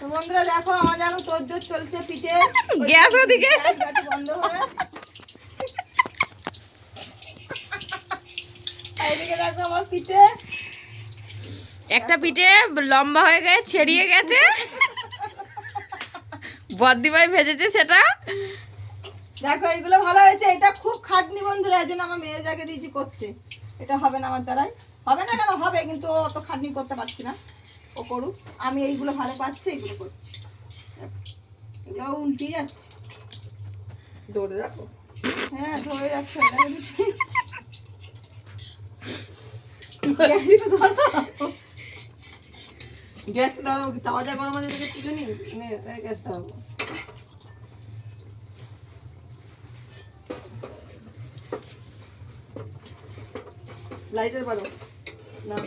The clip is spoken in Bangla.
বন্ধুরা দেখো আমার যেন তোর চলছে পিঠে। গ্যাস ওদিকে। বন্ধ হয়ে। দেখো আমার পিঠে। একটা পিঠে লম্বা হয়ে গেছে ছেড়িয়ে গেছে। বদ্দিভাই ভেজেছে সেটা। দেখো এগুলো ভালো হয়েছে। এটা খুব খাটনি বন্ধুরা এই জন্য আমার মেয়ে যাকে দিয়েছি করতে। এটা হবে না আমার দ্বারাই। হবে না কেন? হবে কিন্তু অত খাটনি করতে পারছি না। ও করুক। আমি এইগুলো ভালো পাচ্ছি এইগুলো করছি। এগুলো উল্টে যাচ্ছে। দৌড়ে দেখো হ্যাঁ ধরে দিচ্ছি। গ্যাস দাও। তাওয়া যা গরম আছে দেখে তুলে নি নে গ্যাস দাও। লাইটার পারো না